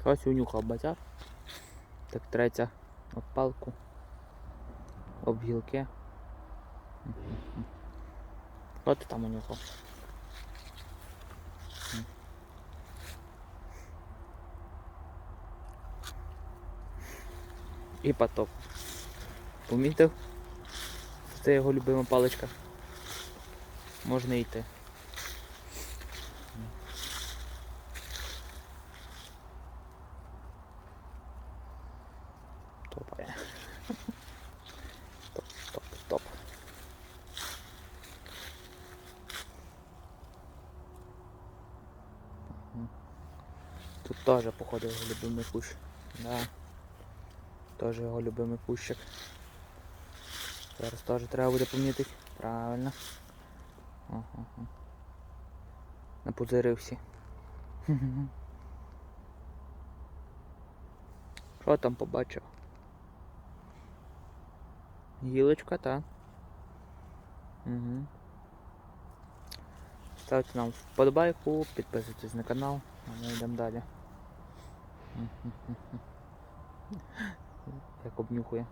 Щось унюхав базар. Так треться об палку, об гілки. Ти там унюхав? І потоп. Помітив? Це його любима паличка. Можна йти. Топає. Топ, топ, топ. Тут теж, походу, його любимий кущ. Да. Теж його любимий кущик. Зараз теж треба буде помітити. Правильно. Ага. Напузирився. Що там побачив? Гілочка, так. Угу. Ставте нам вподобайку, підписуйтесь на канал, а ми йдемо далі. Як обнюхує.